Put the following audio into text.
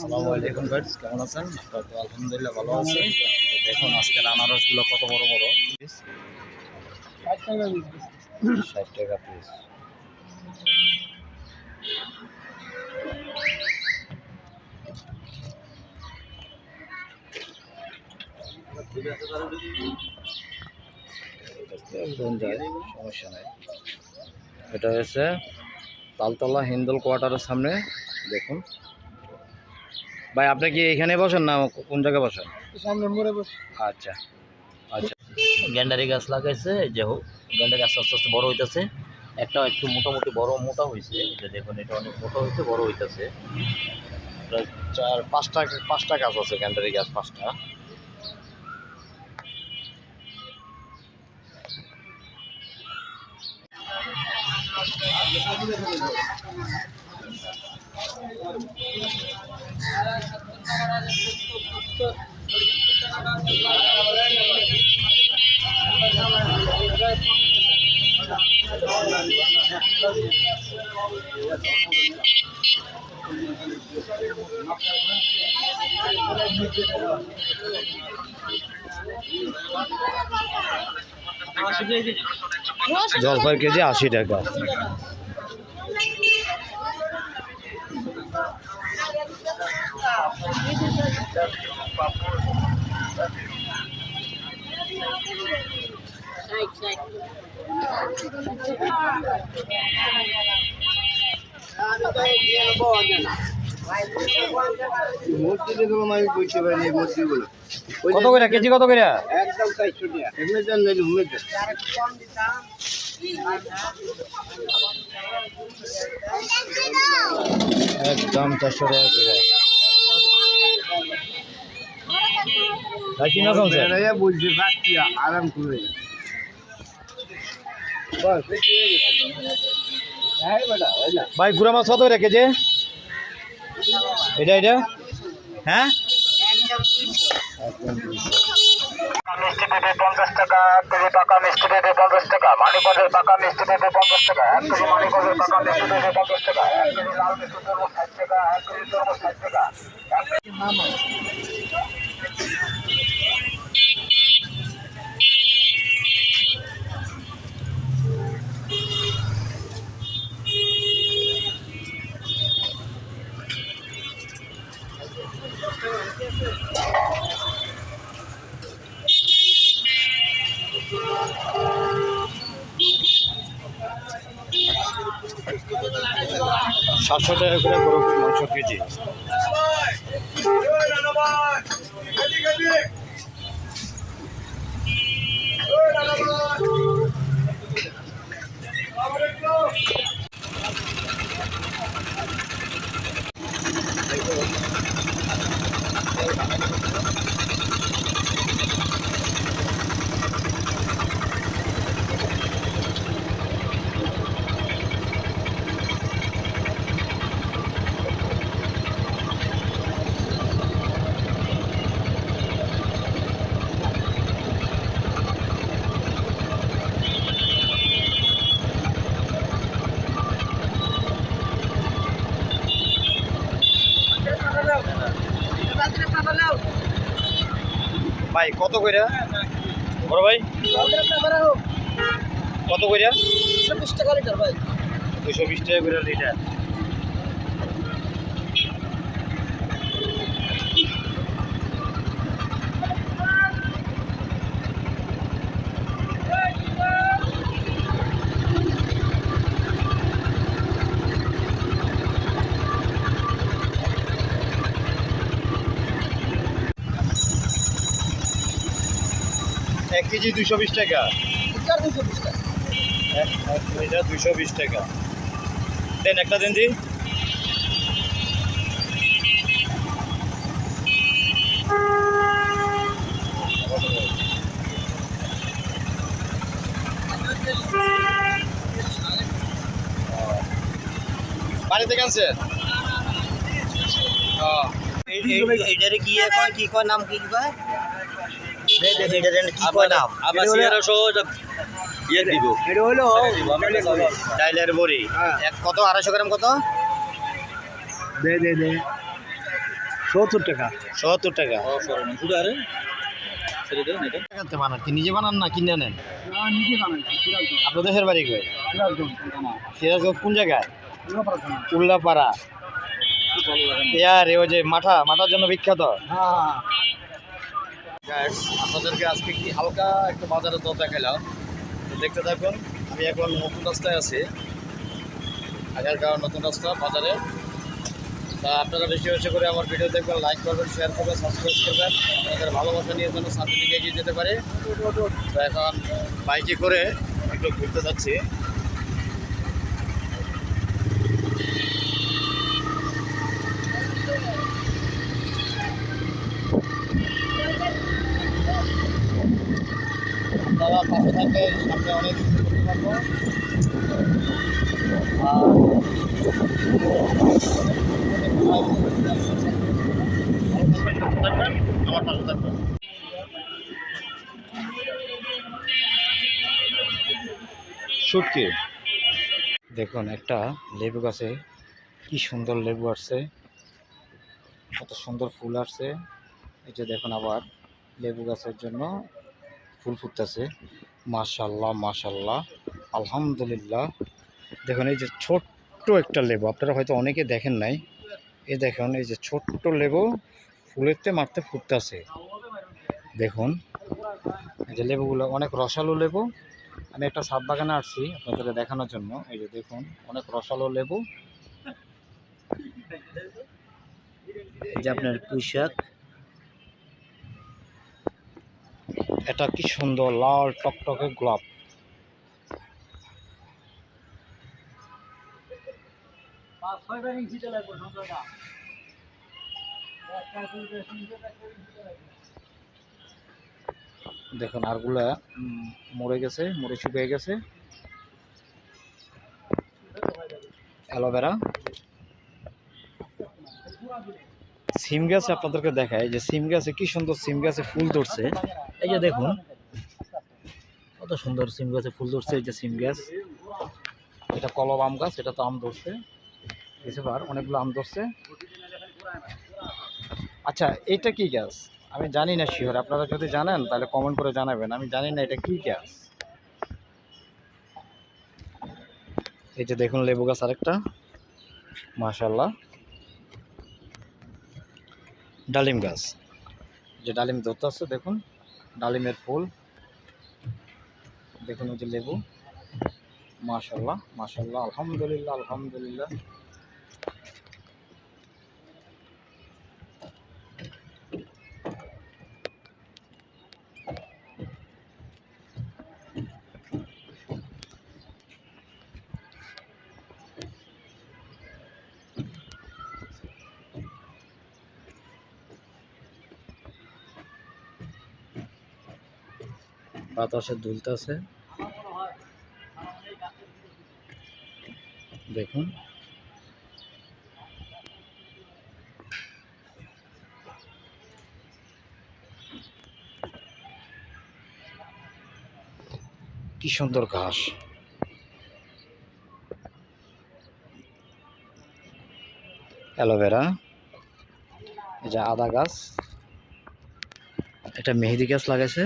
আসসালামু আলাইকুম গাইডস কেমন আছেন? তো আলহামদুলিল্লাহ ভালো আছেন দেখুন আজকের আনারসগুলো কত বড় বড়? ষাট টাকা পিস সমস্যা নাই। এটা হচ্ছে তালতলা হিন্দল কোয়ার্টারের সামনে, দেখুন। ভাই আপনি কি এখানে বসেন না কোন জায়গায় বসেন? সামনে মোড়ে বসে। আচ্ছা আচ্ছা। গ্যান্ডারি গাছ লাগাইছে যে হোক গ্যান্ডারি গাছ আস্তে আস্তে বড় হইতেছে। একটা একটু মোটামুটি বড় মোটা হয়েছে যে দেখুন এটা অনেক মোটা হয়েছে বড় হইতেছে। প্রায় চার পাঁচটা পাঁচটা গাছ আছে গ্যান্ডারি গাছ পাঁচটা। জলপাই কেজি আশি টাকা। কত করে কেজি কত করে একদম চারশো টাকা করে ভাই কি স্যার এরা বলছে রাখছি আরাম করে। বাস বেশি হয়ে ভাই গুড়া মাছ কত করে কেজি? এটা এটা? হ্যাঁ? মিষ্টি পেঁপে পঞ্চাশ টাকা এক কেজি পাকা মিষ্টি পেঁপে পঞ্চাশ টাকা মানিকগঞ্জের পাকা মিষ্টি পেঁপে পঞ্চাশ টাকা এক কেজি মানিকগঞ্জের পাকা মিষ্টি পেঁপে পঞ্চাশ টাকা এক কেজি লাল মিষ্টি তরমুজ ষাট টাকা এক কেজি তরমুজ ষাট টাকা এক কেজি সাতশো টাকা করে গরুর মাংস কেজি। কত কইরা? বড় ভাই? কত কইরা? বিশ টাকা লিটার ভাই। দুশো বিশ টাকা করে লিটার। কেজি দুশো বিশ টাকা। দুশো বিশ টাকা। দুশো বিশ টাকা। দেন একটা দিন দি বাড়িতে আনছেন এটারে কি কয় কি কয় নাম কি কয়? ডাইলের বড়ি হ্যাঁ। কত আড়াইশো গ্রাম কত দে দে দে সত্তর টাকা সত্তর টাকা আরে নিজে বানান না কিনে আনেন না নিজে বানাইছি সিরাজগঞ্জ আপনার দেশের বাড়ি কই সিরাজগঞ্জ কোন জায়গায়। উল্লাপাড়া ইয়ার ওই যে মাঠা মাঠার জন্য বিখ্যাত হ্যাঁ আপনাদেরকে আজকে কি হালকা একটু বাজারের দর দেখাইলাম। তো দেখতে থাকুন, আমি এখন নতুন রাস্তায় আছি। আগারগাঁও নতুন রাস্তা, বাজারে। তা আপনারা বেশি বেশি করে আমার ভিডিও দেখবেন লাইক করবেন শেয়ার করবেন সাবস্ক্রাইব করবেন। আপনাদের ভালোবাসা নিয়ে যেন সামনের দিকে এগিয়ে যেতে পারে। তো এখন বাইকে করে একটু ঘুরতে যাচ্ছি। দাদা পাশে থাকলে সামনে অনেক দেখুন, একটা লেবু গাছে কি সুন্দর লেবু আসছে, কত সুন্দর ফুল আসছে। এই যে দেখুন আবার লেবু গাছের জন্য ফুল ফুটতেছে। মাশাল্লাহ মাশাল্লাহ আলহামদুলিল্লাহ। দেখুন, এই যে ছোট্ট একটা লেবু, আপনারা হয়তো অনেকে দেখেন নাই। এই দেখুন, এই যে ছোট্ট লেবু ফুলেরতে মারতে ফুটতেছে। দেখুন, এই যে লেবুগুলো অনেক রসালো লেবু। আমি একটা সাত বাগানে আসছি আপনাদেরকে দেখানোর জন্য। এই যে দেখুন, অনেক রসালো লেবু। এই যে আপনার পুঁই শাক এটা কি সুন্দর লাল টকটকে গোলাপ। দেখুন আরগুলা মরে গেছে মরে শুকিয়ে গেছে। অ্যালোভেরা। সিম গাছ আপনাদেরকে দেখায় যে সিম গাছে কি সুন্দর সিম গাছে ফুল ধরছে। এই যে দেখুন, কত সুন্দর সিম গাছে ফুল ধরছে এই যে সিম গাছ। এটা কলম আম গাছ, এটা তো আম ধরছে। এবার অনেকগুলো আম ধরছে। আচ্ছা এটা কি গাছ? আমি জানি না শিওর আপনারা যদি জানেন তাহলে কমেন্ট করে জানাবেন। আমি জানি না এটা কি গাছ। এই যে দেখুন লেবু গাছ আরেকটা। মাশাল্লাহ ডালিম গাছ। যে ডালিম ধরতে আছে, দেখুন, ডালিমের ফুল। দেখুন ওই যে লেবু। মাশাল্লাহ মাশাল্লাহ আলহামদুলিল্লাহ আলহামদুলিল্লাহ। বাতাসে দুলতেছে দেখুন। কি সুন্দর ঘাস। অ্যালোভেরা। যে আদা গাছ। এটা মেহেদি গাছ লাগাইছে।